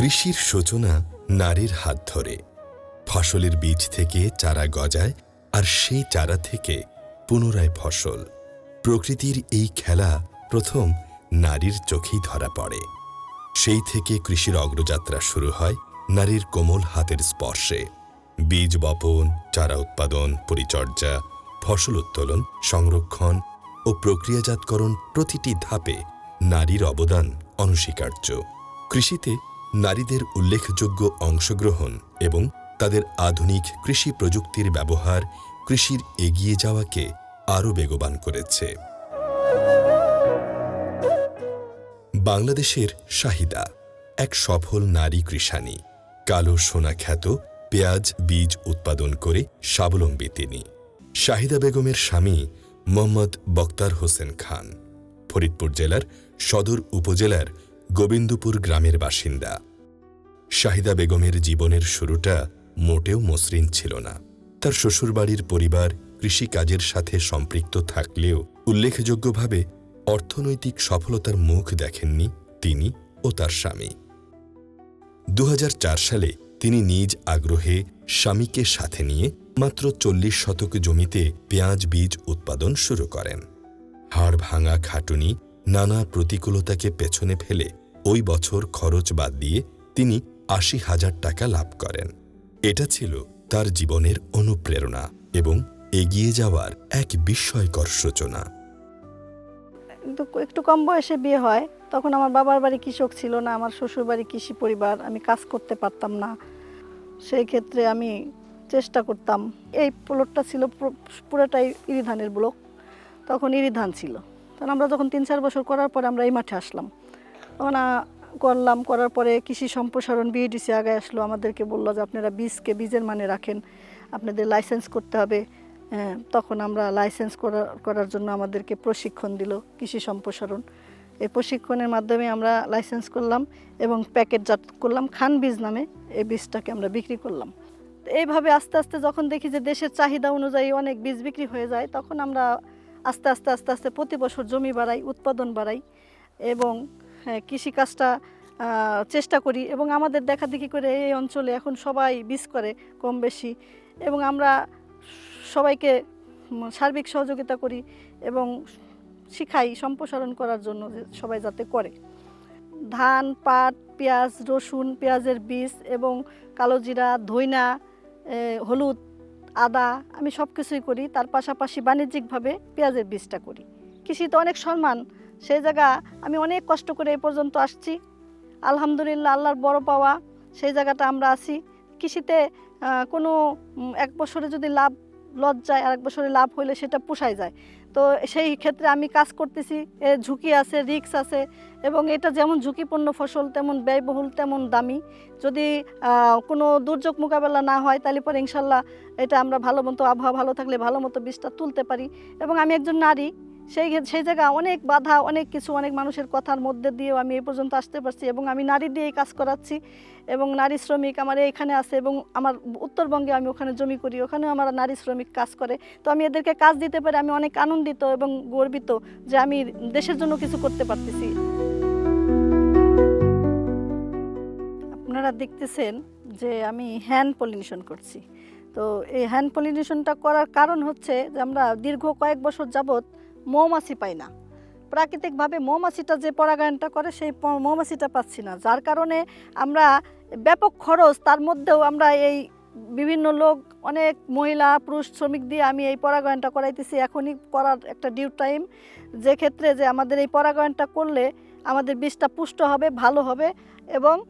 কৃষির সূচনা নারীর হাত ধরে। ফসলের বীজ থেকে চারা গজায় আর সেই চারা থেকে পুনরায় ফসল। প্রকৃতির এই খেলা প্রথম নারীর চোখেই ধরা পড়ে। সেই থেকে কৃষির অগ্রযাত্রা শুরু হয় নারীর কোমল হাতের স্পর্শে। বীজ বপন, চারা উৎপাদন, পরিচর্যা, ফসল উত্তোলন, সংরক্ষণ ও প্রক্রিয়াজাতকরণ প্রতিটি ধাপে নারীর অবদান অনস্বীকার্য। কৃষিতে নারীদের উল্লেখযোগ্য অংশগ্রহণ এবং তাদের আধুনিক কৃষি প্রযুক্তির ব্যবহার কৃষির এগিয়ে যাওয়াকে আরও বেগবান করেছে। বাংলাদেশের শাহিদা, এক সফল নারী কৃষাণী কালো সোনা খ্যাত, পেঁয়াজ, বীজ উৎপাদন করে স্বাবলম্বী তিনি। শাহিদা বেগমের স্বামী মোহাম্মদ বক্তার হোসেন খান। ফরিদপুর জেলার সদর উপজেলার গোবিন্দপুর গ্রামের বাসিন্দা। শাহিদা বেগমের জীবনের শুরুটা মোটেও মসৃণ ছিল না। তার শ্বশুরবাড়ির পরিবার কৃষিকাজের সাথে সম্পৃক্ত থাকলেও উল্লেখযোগ্যভাবে অর্থনৈতিক সফলতার মুখ দেখেননি তিনি ও তার স্বামী। দু হাজার চার সালে তিনি নিজ আগ্রহে স্বামীকে সাথে নিয়ে মাত্র চল্লিশ শতক জমিতে পেঁয়াজ বীজ উৎপাদন শুরু করেন। হাড় ভাঙা খাটুনি নানা প্রতিকূলতাকে পেছনে ফেলে ওই বছর খরচ বাদ দিয়ে তিনি আশি হাজার টাকা লাভ করেন। এটা ছিল তার জীবনের অনুপ্রেরণা এবং এগিয়ে যাওয়ার এক বিস্ময়কর সূচনা। একটু কম বয়সে বিয়ে হয়, তখন আমার বাবার বাড়ি কৃষক ছিল না, আমার শ্বশুর বাড়ি কৃষি পরিবার, আমি কাজ করতে পারতাম না। সেই ক্ষেত্রে আমি চেষ্টা করতাম। এই প্লটটা ছিল পুরোটাই ইরিধানের ব্লক, তখন ইরিধান ছিল। তখন আমরা যখন তিন, চার বছর করার পরে আমরা এই মাঠে আসলাম। আহ, করলাম করার পরে কৃষি সম্প্রসারণ বিএডিসি আগে আসলো আমাদেরকে বলল যে আপনারা বীজকে বীজের মানে রাখেন আপনাদের লাইসেন্স করতে হবে। তখন আমরা লাইসেন্স করার করার জন্য আমাদেরকে প্রশিক্ষণ দিল কৃষি সম্প্রসারণ। এই প্রশিক্ষণের মাধ্যমে আমরা লাইসেন্স করলাম এবং প্যাকেটজাত করলাম খান বীজ নামে এই বীজটাকে আমরা বিক্রি করলাম। এইভাবে আস্তে আস্তে যখন দেখি যে দেশের চাহিদা অনুযায়ী অনেক বীজ বিক্রি হয়ে যায় তখন আমরা আস্তে আস্তে আস্তে আস্তে প্রতি বছর জমি বাড়াই উৎপাদন বাড়াই এবং কৃষিকাজটা আহ, চেষ্টা করি এবং আমাদের দেখা দেখি করে এই অঞ্চলে এখন সবাই বীজ করে কম বেশি এবং আমরা সবাইকে সার্বিক সহযোগিতা করি এবং শিখাই সম্প্রসারণ করার জন্য সবাই যাতে করে। ধান পাট পেঁয়াজ রসুন পেঁয়াজের বীজ এবং কালো জিরা ধইনা হলুদ আদা আমি সব কিছুই করি। তার পাশাপাশি বাণিজ্যিকভাবে পেঁয়াজের বীজটা করি। কৃষিতে অনেক সম্মান সেই জায়গা আমি অনেক কষ্ট করে এই পর্যন্ত আসছি। আলহামদুলিল্লাহ, আল্লাহর বড় পাওয়া, সেই জায়গাটা আমরা আছি। কৃষিতে কোনো এক বছরে যদি লাভ, লস যায় আর এক বছরে লাভ হইলে সেটা পোষায় যায়। তো সেই ক্ষেত্রে আমি কাজ করতেছি এর ঝুঁকি আছে, রিস্ক আছে, এবং এটা যেমন ঝুঁকিপূর্ণ ফসল, তেমন ব্যয়বহুল, তেমন দামি। যদি কোনো দুর্যোগ মোকাবেলা না হয়, তাহলে পরে ইনশাল্লাহ এটা আমরা ভালো মতো, আবহাওয়া ভালো থাকলে ভালো মতো বীজটা তুলতে পারি। এবং আমি একজন নারী সেই সেই জায়গা অনেক বাধা, অনেক কিছু, অনেক মানুষের কথার মধ্যে দিয়েও আমি এই পর্যন্ত আসতে পারছি এবং আমি নারী দিয়েই কাজ করাচ্ছি এবং নারী শ্রমিক আমার এখানে আছে এবং আমার উত্তরবঙ্গে আমি ওখানে জমি করি, ওখানেও আমার নারী শ্রমিক কাজ করে। তো আমি এদেরকে কাজ দিতে পারি আমি অনেক আনন্দিত এবং গর্বিত যে আমি দেশের জন্য কিছু করতে পারতেছি। আপনারা দেখতেছেন যে আমি হ্যান্ড পলিনেশন করছি। তো এই হ্যান্ড পলিনেশনটা করার কারণ হচ্ছে যে আমরা দীর্ঘ কয়েক বছর যাবৎ মৌমাছি পাই না। প্রাকৃতিকভাবে মৌমাছিটা যে পরাগায়নটা করে, সেই মৌমাছিটা পাচ্ছি না। যার কারণে আমরা ব্যাপক খরচ, তার মধ্যেও আমরা এই বিভিন্ন লোক, অনেক মহিলা, পুরুষ, শ্রমিক দিয়ে আমি এই পরাগায়নটা করাইতেছি। এখনই করার একটা ডিউ টাইম যে ক্ষেত্রে যে আমাদের এই পরাগায়নটা করলে আমাদের বীজটা পুষ্ট হবে, ভালো হবে এবং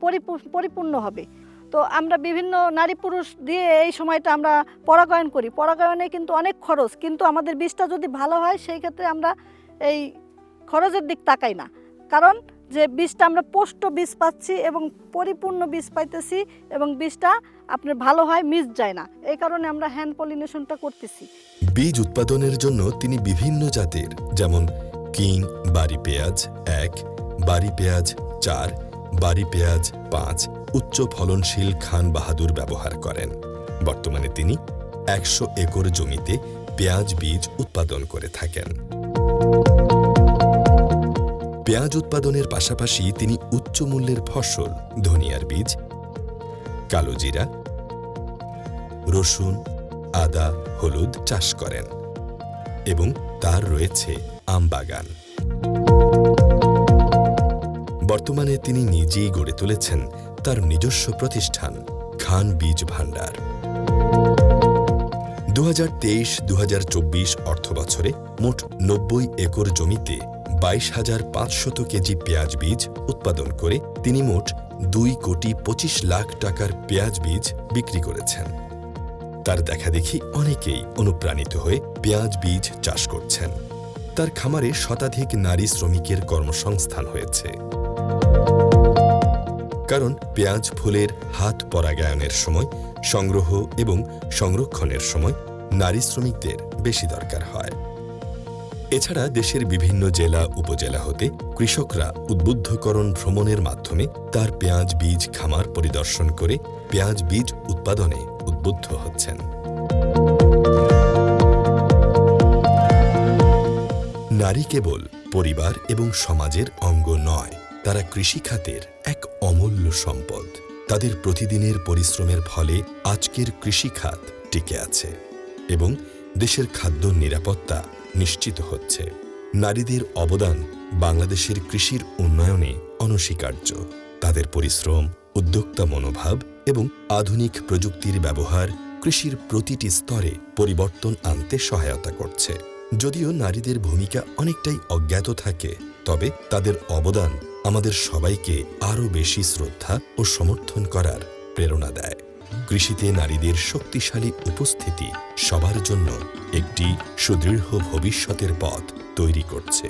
পরিপূ- পরিপূর্ণ হবে। তো আমরা বিভিন্ন নারী পুরুষ দিয়ে এই সময়টা আমরা পরাগায়ন করি। পরাগায়নে কিন্তু অনেক খরচ, কিন্তু আমাদের বীজটা যদি ভালো হয়, সেই ক্ষেত্রে আমরা এই খরচের দিক তাকাই না। কারণ যে বীজটা আমরা পোষ্ট বীজ পাচ্ছি এবং পরিপূর্ণ বীজ পাইতেছি এবং বীজটা আপনার ভালো হয়, মিস যায় না। এই কারণে আমরা হ্যান্ড পলিনেশনটা করতেছি। বীজ উৎপাদনের জন্য তিনি বিভিন্ন জাতের, যেমন কিং, বাড়ি পেঁয়াজ এক, বাড়ি পেঁয়াজ চার, বাড়ি পেঁয়াজ পাঁচ উচ্চ ফলনশীল খান বাহাদুর ব্যবহার করেন। বর্তমানে তিনি একশো একর জমিতে পেঁয়াজ বীজ উৎপাদন করে থাকেন। পেঁয়াজ উৎপাদনের পাশাপাশি তিনি উচ্চ মূল্যের ফসল, ধনিয়ার বীজ, কালো জিরা, রসুন, আদা, হলুদ চাষ করেন এবং তার রয়েছে আম বাগান। বর্তমানে তিনি নিজেই গড়ে তুলেছেন তার নিজস্ব প্রতিষ্ঠান, খান বীজ ভাণ্ডার। দু হাজার তেইশ দু হাজার চব্বিশ অর্থ বছরে মোট নব্বই একর জমিতে বাইশ হাজার পাঁচশত কেজি পেঁয়াজ বীজ উৎপাদন করে তিনি মোট দুই কোটি পঁচিশ লাখ টাকার পেঁয়াজ বীজ বিক্রি করেছেন। তার দেখাদেখি অনেকেই অনুপ্রাণিত হয়ে পেঁয়াজ বীজ চাষ করছেন। তার খামারে শতাধিক নারী শ্রমিকের কর্মসংস্থান হয়েছে। কারণ পেঁয়াজ ফুলের হাত পরাগায়নের সময়, সংগ্রহ এবং সংরক্ষণের সময় নারী শ্রমিকদের বেশি দরকার হয়। এছাড়া দেশের বিভিন্ন জেলা, উপজেলা হতে কৃষকরা উদ্বুদ্ধকরণ ভ্রমণের মাধ্যমে তার পেঁয়াজ বীজ খামার পরিদর্শন করে পেঁয়াজ বীজ উৎপাদনে উদ্বুদ্ধ হচ্ছেন। নারী কেবল পরিবার এবং সমাজের অঙ্গ নয়, তারা কৃষিখাতের এক সম্পদ। তাদের প্রতিদিনের পরিশ্রমের ফলে আজকের কৃষিখাত টিকে আছে এবং দেশের খাদ্য নিরাপত্তা নিশ্চিত হচ্ছে। নারীদের অবদান বাংলাদেশের কৃষির উন্নয়নে অনস্বীকার্য। তাদের পরিশ্রম, উদ্যোক্তা মনোভাব এবং আধুনিক প্রযুক্তির ব্যবহার কৃষির প্রতিটি স্তরে পরিবর্তন আনতে সহায়তা করছে। যদিও নারীদের ভূমিকা অনেকটাই অজ্ঞাত থাকে, তবে তাদের অবদান আমাদের সবাইকে আরও বেশি শ্রদ্ধা ও সমর্থন করার প্রেরণা দেয়। কৃষিতে নারীদের শক্তিশালী উপস্থিতি সবার জন্য একটি সুদৃঢ় ভবিষ্যতের পথ তৈরি করছে।